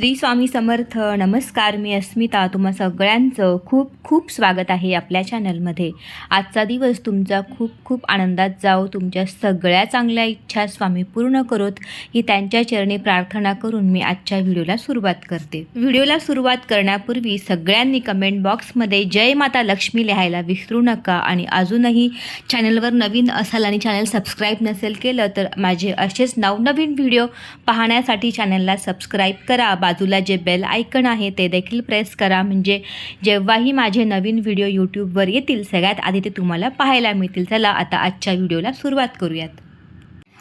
श्री स्वामी समर्थ नमस्कार मी अस्मिता. तुम्हा सगळ्यांचं खूप खूप स्वागत आहे आपल्या चॅनलमध्ये. आजचा दिवस तुमचा खूप खूप आनंदात जाओ तुमच्या सगळ्या चांगल्या इच्छा स्वामी पूर्ण करोत. ही त्यांच्या चरणी प्रार्थना करून मी आजच्या व्हिडिओला सुरुवात करते. व्हिडिओला सुरुवात करण्यापूर्वी सगळ्यांनी कमेंट बॉक्समध्ये जय माता लक्ष्मी लिहायला विसरू नका. आणि अजूनही चॅनलवर नवीन असाल आणि चॅनल सबस्क्राईब नसेल केलं तर माझे असेच नवनवीन व्हिडिओ पाहण्यासाठी चॅनलला सबस्क्राईब करा. बाजूला जे बेल आयकन आहे ते देखील प्रेस करा. म्हणजे जेव्हाही माझे नवीन व्हिडिओ यूट्यूबवर येतील सगळ्यात आधी ते तुम्हाला पाहायला मिळतील. चला आता आजच्या व्हिडिओला सुरुवात करूयात.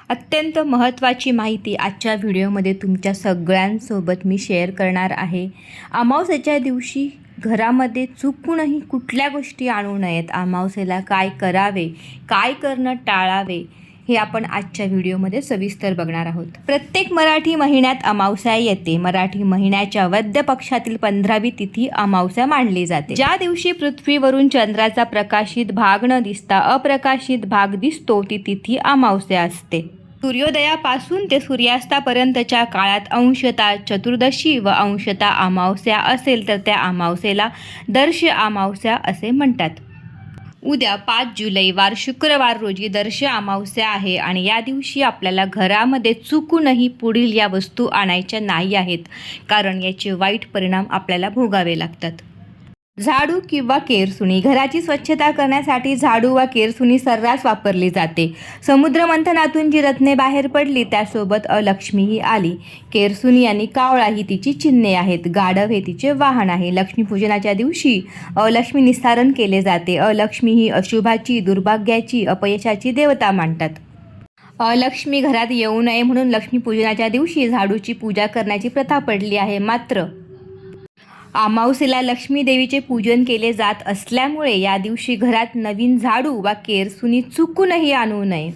अत्यंत महत्त्वाची माहिती आजच्या व्हिडिओमध्ये तुमच्या सगळ्यांसोबत मी शेअर करणार आहे. अमावस्याच्या दिवशी घरामध्ये चुकूनही कुठल्या गोष्टी आणू नयेत. अमावस्येला काय करावे? काय करणं टाळावे? हे आपण आजच्या व्हिडिओमध्ये सविस्तर बघणार आहोत. प्रत्येक मराठी महिन्यात अमावस्या येते. मराठी महिन्याच्या वद्य पक्षातील पंधरावी तिथी अमावस्या मानली जाते. ज्या दिवशी पृथ्वीवरून चंद्राचा प्रकाशित भाग न दिसता अप्रकाशित भाग दिसतो ती तिथी अमावस्या असते. सूर्योदयापासून ते सूर्यास्तापर्यंतच्या काळात अंशता चतुर्दशी व अंशता अमावस्या असेल तर त्या अमावस्येला दर्श अमावस्या असे म्हणतात. उद्या पाच जुलै वार शुक्रवार रोजी दर्श अमावस्या आहे आणि या दिवशी आपल्याला घरामध्ये चुकूनही पुढील या वस्तू आणायच्या नाही आहेत कारण याचे वाईट परिणाम आपल्याला भोगावे लागतात. झाडू किंवा केरसुणी. घराची स्वच्छता करण्यासाठी झाडू वा केरसुणी सर्रास वापरली जाते. समुद्रमंथनातून जी रत्ने बाहेर पडली त्यासोबत अलक्ष्मीही आली. केरसुणी आणि कावळा ही तिची चिन्हे आहेत. गाढव हे तिचे वाहन आहे. लक्ष्मीपूजनाच्या दिवशी अलक्ष्मी निस्तारण केले जाते. अलक्ष्मी ही अशुभाची दुर्भाग्याची अपयशाची देवता मानतात. अलक्ष्मी घरात येऊ नये म्हणून लक्ष्मीपूजनाच्या दिवशी झाडूची पूजा करण्याची प्रथा पडली आहे. मात्र अमावसेला लक्ष्मी देवीचे पूजन केले जात असल्यामुळे या दिवशी घरात नवीन झाडू वा केरसुनी चुकूनही आणू नये.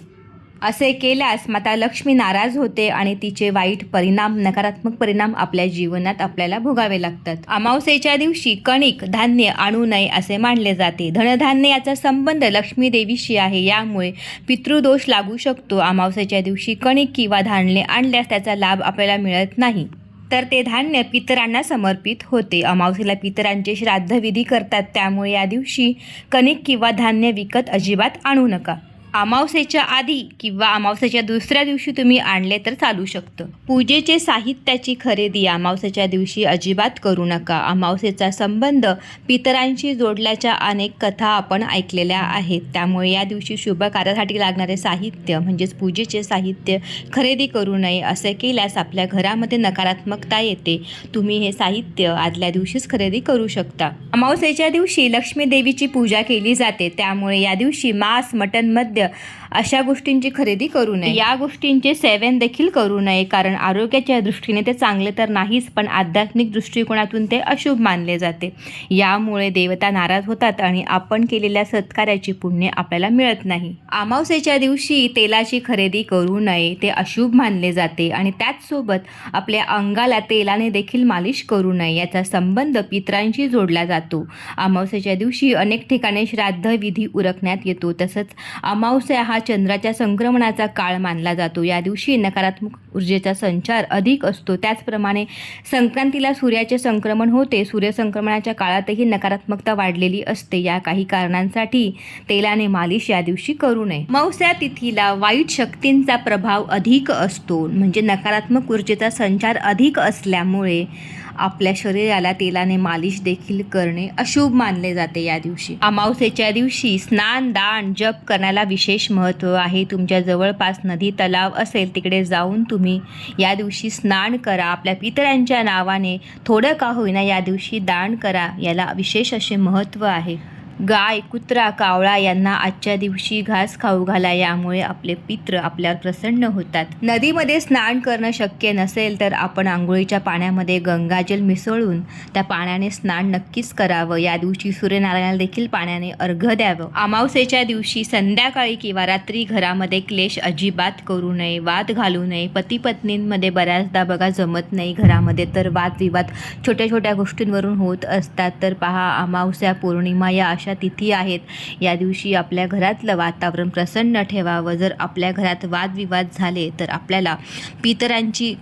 असे केल्यास माता लक्ष्मी नाराज होते आणि तिचे वाईट परिणाम नकारात्मक परिणाम आपल्या जीवनात आपल्याला भोगावे लागतात. अमावस्येच्या दिवशी कणिक धान्य आणू नये असे मानले जाते. धनधान्य याचा संबंध लक्ष्मी देवीशी आहे. यामुळे पितृदोष लागू शकतो. अमावस्येच्या दिवशी कणिक किंवा धान्य आणल्यास त्याचा लाभ आपल्याला मिळत नाही. तर ते धान्य पितरांना समर्पित होते. अमावस्येला पितरांचे श्राद्धविधी करतात. त्यामुळे या दिवशी कणिक किंवा धान्य विकत अजिबात आणू नका. अमावस्येच्या आधी किंवा अमावस्येच्या दुसऱ्या दिवशी तुम्ही आणले तर चालू शकतं. पूजेचे साहित्याची खरेदी अमावस्येच्या दिवशी अजिबात करू नका. अमावस्येचा संबंध पितरांशी जोडल्याच्या अनेक कथा आपण ऐकलेल्या आहेत. त्यामुळे या दिवशी शुभ कार्यासाठी लागणारे साहित्य म्हणजेच पूजेचे साहित्य खरेदी करू नये असे केल्यास आपल्या घरामध्ये नकारात्मकता येते. तुम्ही हे साहित्य आदल्या दिवशीच खरेदी करू शकता. अमावस्येच्या दिवशी लक्ष्मी देवीची पूजा केली जाते. त्यामुळे या दिवशी मांस मटन dia. अशा गोष्टींची खरेदी करू नये. या गोष्टींचे सेवन देखील करू नये कारण आरोग्याच्या दृष्टीने ते चांगले तर नाहीच पण आध्यात्मिक दृष्टिकोनातून ते अशुभ मानले जाते. यामुळे देवता नाराज होतात आणि आपण केलेल्या सत्कार्याची पुण्य आपल्याला मिळत नाही. अमावस्येच्या दिवशी तेलाची खरेदी करू नये ते अशुभ मानले जाते आणि त्याचसोबत आपल्या अंगाला तेलाने देखील मालिश करू नये याचा संबंध पित्रांशी जोडला जातो. अमावस्येच्या दिवशी अनेक ठिकाणी श्राद्ध विधी उरकण्यात येतो तसंच अमावस्या हा चंद्राच्या संक्रमणाचा काळ मानला जातो. या दिवशी नकारात्मक ऊर्जेचा संचार अधिक असतो. त्याचप्रमाणे संक्रांतीला सूर्याचे संक्रमण होते. सूर्यसंक्रमणाच्या काळातही नकारात्मकता वाढलेली असते. या काही कारणांसाठी तेलाने मालिश या दिवशी करू नये. मौस्या तिथीला वाईट शक्तींचा प्रभाव अधिक असतो. म्हणजे नकारात्मक ऊर्जेचा संचार अधिक असल्यामुळे आपल्या शरीराला तेलाने मालिश देखील करणे अशुभ मानले जाते या दिवशी. अमावस्येच्या दिवशी स्नान दान जप करण्याला विशेष महत्त्व आहे. तुमच्या जवळपास नदी तलाव असेल तिकडे जाऊन तुम्ही या दिवशी स्नान करा. आपल्या पितरांच्या नावाने थोडं का होईना या दिवशी दान करा. याला विशेष असे महत्त्व आहे. गाय कुत्रा कावळा यांना आजच्या दिवशी घास खाऊ घाला यामुळे आपले पित्र आपल्यावर प्रसन्न होतात. नदीमध्ये स्नान करणं शक्य नसेल तर आपण आंघोळीच्या पाण्यामध्ये गंगाजल मिसळून त्या पाण्याने स्नान नक्कीच करावं. या दिवशी सूर्यनारायणाला देखील पाण्याने अर्घ द्यावं. अमावस्येच्या दिवशी संध्याकाळी किंवा रात्री घरामध्ये क्लेश अजिबात करू नये वाद घालू नये. पती पत्नींमध्ये बऱ्याचदा बघा जमत नाही घरामध्ये तर वादविवाद. छोट्या छोट्या गोष्टींवरून होत असतात. तर पहा अमावस्या पौर्णिमा या अशा तिथी आहेत. या दिवशी आपल्या घरातलं वातावरण प्रसन्न ठेवावं. जर आपल्या घरात वादविवाद झाले तर आपल्याला पितरांची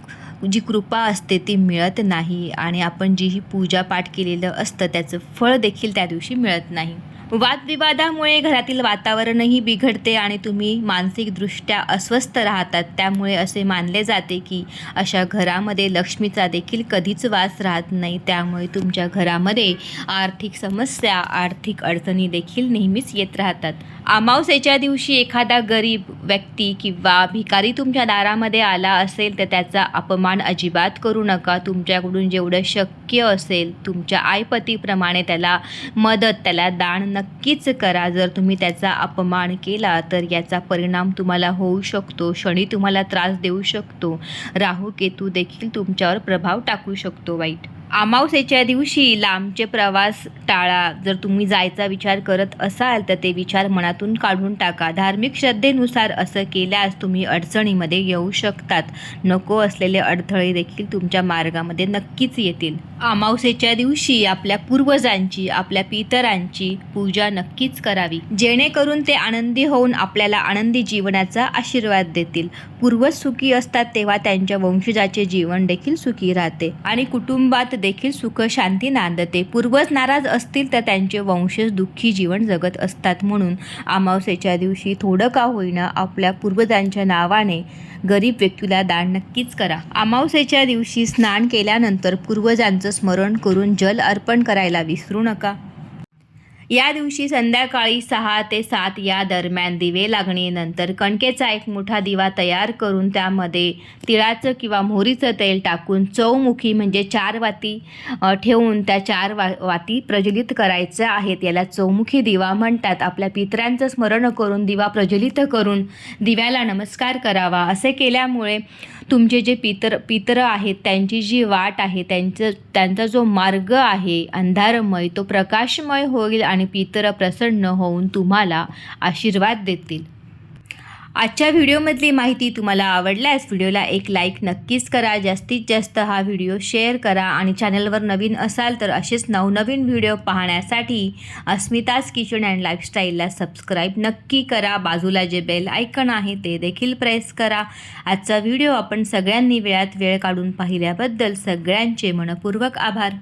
जी कृपा असते ती मिळत नाही. आणि आपण जी ही पूजापाठ केलेलं असतं त्याचं फळ देखील त्या दिवशी मिळत नाही. वादविवादामुळे घरातील वातावरणही बिघडते आणि तुम्ही मानसिकदृष्ट्या अस्वस्थ राहतात. त्यामुळे असे मानले जाते की अशा घरामध्ये लक्ष्मीचा देखील कधीच वास राहत नाही. त्यामुळे तुमच्या घरामध्ये आर्थिक समस्या आर्थिक अडचणी देखील नेहमीच येत राहतात. अमावस्येच्या दिवशी एखादा गरीब व्यक्ती किंवा भिकारी तुमच्या दारामध्ये आला असेल तर त्याचा अपमान अजिबात करू नका. तुमच्याकडून जेवढं शक्य असेल तुमच्या आईपतीप्रमाणे त्याला मदत त्याला दान नक्कीच करा. जर तुम्ही त्याचा अपमान केला तर याचा परिणाम तुम्हाला होऊ शकतो शनी तुम्हाला त्रास देऊ शकतो. राहू केतू देखील तुमच्यावर प्रभाव टाकू शकतो वाईट. अमावस्येच्या दिवशी लांबचे प्रवास टाळा. जर तुम्ही जायचा विचार करत असाल तर ते विचार मनातून काढून टाका. धार्मिक श्रद्धेनुसार असं केल्यास तुम्ही अडचणीमध्ये येऊ शकतात. नको असलेले अडथळे देखील तुमच्या मार्गामध्ये नक्कीच येतील. अमावस्येच्या दिवशी आपल्या पूर्वजांची आपल्या पितरांची पूजा नक्कीच करावी. जेणेकरून ते आनंदी होऊन आपल्याला आनंदी जीवनाचा आशीर्वाद देतील. पूर्वज सुखी असतात तेव्हा त्यांच्या वंशजाचे जीवन देखील सुखी राहते. आणि कुटुंबात देखील सुख शांती नांदते. पूर्वज नाराज असतील तर त्यांचे वंशज दुःखी जीवन जगत असतात म्हणून अमावस्येच्या दिवशी थोडं का होईना आपल्या पूर्वजांच्या नावाने गरीब व्यक्तीला दान नक्कीच करा. अमावस्येच्या दिवशी स्नान केल्यानंतर पूर्वजांचं स्मरण करून जल अर्पण करायला विसरू नका. या दिवशी संध्याकाळी सहा ते सात या दरम्यान दिवे लागणे नंतर कणकेचा एक मोठा दिवा तयार करून त्यामध्ये तिळाचं किंवा मोहरीचं तेल टाकून चौमुखी म्हणजे चार वाती ठेवून त्या चार वा वाती प्रज्वलित करायच्या आहेत. याला चौमुखी दिवा म्हणतात. आपल्या पित्रांचं स्मरण करून दिवा प्रज्वलित करून दिव्याला नमस्कार करावा. असे केल्यामुळे तुमचे जे पितर पितर आहेत त्यांची जी वाट आहे त्यांचं त्यांचा जो मार्ग आहे अंधारमय तो प्रकाशमय होईल आणि पितर प्रसन्न होऊन तुम्हाला आशीर्वाद देतील. आजच्या व्हिडिओमधली माहिती तुम्हाला आवडल्यास व्हिडिओला एक लाईक नक्कीच करा. जास्तीत जास्त हा व्हिडिओ शेअर करा आणि चॅनलवर नवीन असाल तर असेच नवनवीन व्हिडिओ पाहण्यासाठी अस्मिताज किचन अँड लाईफस्टाईलला सबस्क्राईब नक्की करा. बाजूला जे बेल आयकन आहे ते देखील प्रेस करा. आजचा व्हिडिओ आपण सगळ्यांनी वेळात वेळ काढून पाहिल्याबद्दल सगळ्यांचे मनपूर्वक आभार.